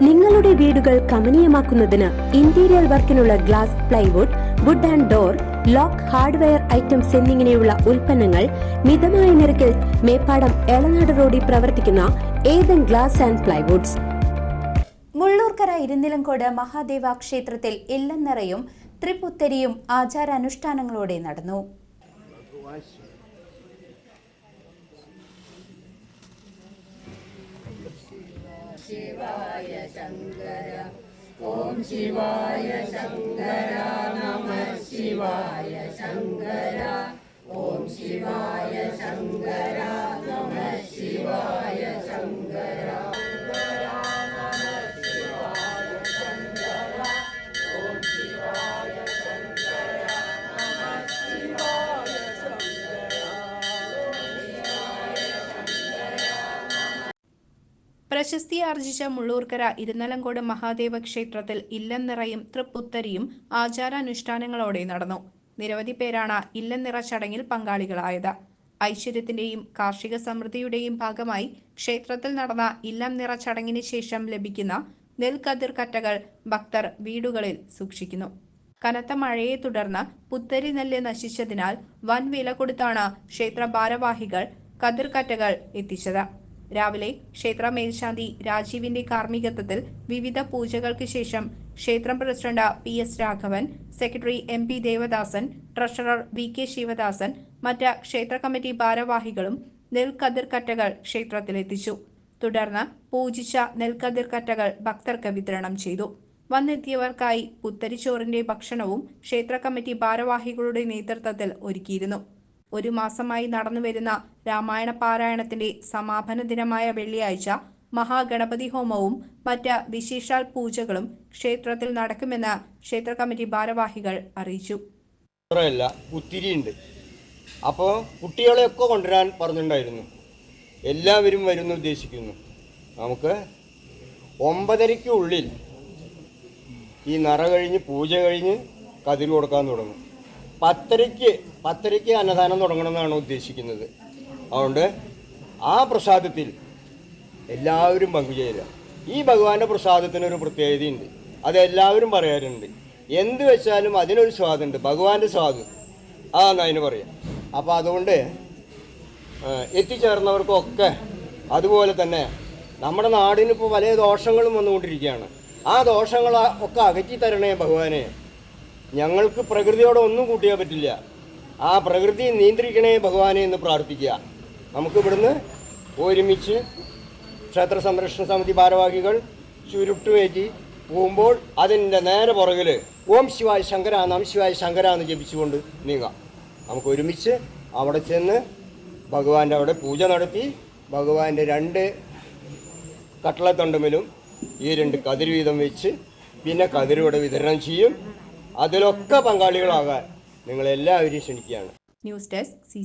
നിങ്ങളുടെ വീടുകൾ കമനീയമാക്കുന്നതിന് interior വർക്കിനുള്ള glass plywood wood and door lock hardware items എന്നിങ്ങനെയുള്ള ഉൽപ്പന്നങ്ങൾ മിതമായ നിരക്കിൽ മേപ്പാടം എളനാട് റോഡിൽ പ്രവർത്തിക്കുന്ന Eden glass and plywoods Mullurkara Irunnilamcode Mahadeva ക്ഷേത്രത്തിൽ എല്ലനിറയും ത്രിപുത്തരിയും ആചാരാനുഷ്ഠാനങ്ങളോടെ നടന്നു. शिवाय शङ्कर। ॐ शिवाय शङ्कर नमः शिवाय शङ्कर। ॐ शिवाय शङ्कर नमः शिवाय പ്രശസ്തി ആർജിച്ച മുള്ളൂർക്കര ഇരുന്നലങ്കോട് മഹാദേവ ക്ഷേത്രത്തിൽ ഇല്ലന്നിറയും തൃപ്പുത്തരിയും ആചാരാനുഷ്ഠാനങ്ങളോടെ നടന്നു. നിരവധി പേരാണ് ഇല്ലന്നിറ ചടങ്ങിൽ പങ്കാളികളായത്. ഐശ്വര്യത്തിന്റെയും കാർഷിക സമൃദ്ധിയുടെയും ഭാഗമായി ക്ഷേത്രത്തിൽ നടന്ന ഇല്ലം നിറ ചടങ്ങിന് ശേഷം ലഭിക്കുന്ന നെൽക്കതിർ കറ്റകൾ ഭക്തർ വീടുകളിൽ സൂക്ഷിക്കുന്നു. കനത്ത മഴയെ തുടർന്ന് പുത്തരി നെല്ല് നശിച്ചതിനാൽ വൻ വില കൊടുത്താണ് ക്ഷേത്ര ഭാരവാഹികൾ കതിർക്കറ്റകൾ എത്തിച്ചത്. രാവിലെ ക്ഷേത്ര മേൽശാന്തി രാജീവിന്റെ കാർമ്മികത്വത്തിൽ വിവിധ പൂജകൾക്ക് ശേഷം ക്ഷേത്രം president P S Raghavan secretary M P Devadasan treasurer V K Sivadasan മറ്റ് ക്ഷേത്ര കമ്മിറ്റി ഭാരവാഹികളും നെൽക്കതിർക്കറ്റകൾ ക്ഷേത്രത്തിലെത്തിച്ചു. തുടർന്ന് പൂജിച്ച നെൽക്കതിർക്കറ്റകൾ ഭക്തർക്ക് വിതരണം ചെയ്തു. വന്നെത്തിയവർക്കായി പുത്തരിച്ചോറിന്റെ ഭക്ഷണവും ക്ഷേത്ര കമ്മിറ്റി ഭാരവാഹികളുടെ നേതൃത്വത്തിൽ ഒരുക്കിയിരുന്നു. ഒരു മാസമായി നടന്നു വരുന്ന രാമായണ പാരായണത്തിന്റെ സമാപന ദിനമായ വെള്ളിയാഴ്ച മഹാഗണപതി ഹോമവും മറ്റ് വിശേഷാൽ പൂജകളും ക്ഷേത്രത്തിൽ നടക്കുമെന്ന് ക്ഷേത്ര കമ്മിറ്റി ഭാരവാഹികൾ അറിയിച്ചു. കുത്തിരിയുണ്ട്. അപ്പോൾ കുട്ടികളെയൊക്കെ കൊണ്ടുവരാൻ പറഞ്ഞിട്ടുണ്ടായിരുന്നു. എല്ലാവരും വരുന്നു ഉദ്ദേശിക്കുന്നു. നമുക്ക് ഒമ്പതരയ്ക്കുള്ളിൽ ഈ നിറ കഴിഞ്ഞ് പൂജ കഴിഞ്ഞ് കതിര് കൊടുക്കാൻ തുടങ്ങും. പത്തരയ്ക്ക് പത്തരയ്ക്ക് അന്നദാനം തുടങ്ങണമെന്നാണ് ഉദ്ദേശിക്കുന്നത്. അതുകൊണ്ട് ആ പ്രസാദത്തിൽ എല്ലാവരും പങ്കുചേരുക. ഈ ഭഗവാന്റെ പ്രസാദത്തിന് ഒരു പ്രത്യേകതയുണ്ട്. അത് എല്ലാവരും പറയാറുണ്ട്. എന്ത് വെച്ചാലും അതിനൊരു സ്വാദുണ്ട്. ഭഗവാന്റെ സ്വാദ്. അതാണ് അതിന് പറയാം. അപ്പോൾ അതുകൊണ്ട് എത്തിച്ചേർന്നവർക്കൊക്കെ അതുപോലെ തന്നെ നമ്മുടെ നാടിനിപ്പോൾ പല ദോഷങ്ങളും വന്നുകൊണ്ടിരിക്കുകയാണ്. ആ ദോഷങ്ങൾ ഒക്കെ അകറ്റി തരണേ ഭഗവാനെ. ഞങ്ങൾക്ക് പ്രകൃതിയോട് ഒന്നും കൂട്ടിയാൽ പറ്റില്ല. ആ പ്രകൃതി നിയന്ത്രിക്കണേ ഭഗവാനെ എന്ന് പ്രാർത്ഥിക്കുക. നമുക്ക് ഇവിടുന്ന് ഒരുമിച്ച് ക്ഷേത്ര സംരക്ഷണ സമിതി ഭാരവാഹികൾ ചുരുട്ടുവേറ്റി പോകുമ്പോൾ അതിന്റെ നേരെ പുറകിൽ ഓം ശിവായ ശങ്കര നം ശിവായ ശങ്കര എന്ന് ജപിച്ചുകൊണ്ട് നീങ്ങാം. നമുക്ക് ഒരുമിച്ച് അവിടെ ചെന്ന് ഭഗവാന്റെ അവിടെ പൂജ നടത്തി ഭഗവാന്റെ രണ്ട് കട്ടളത്തണ്ടുമിലും ഈ രണ്ട് കതിര് വീതം വെച്ച് പിന്നെ കതിരിവിടെ വിതരണം ചെയ്യും. അതിലൊക്കെ പങ്കാളികളാകാൻ നിങ്ങളെല്ലാവരും ക്ഷണിക്കുകയാണ്. News desk C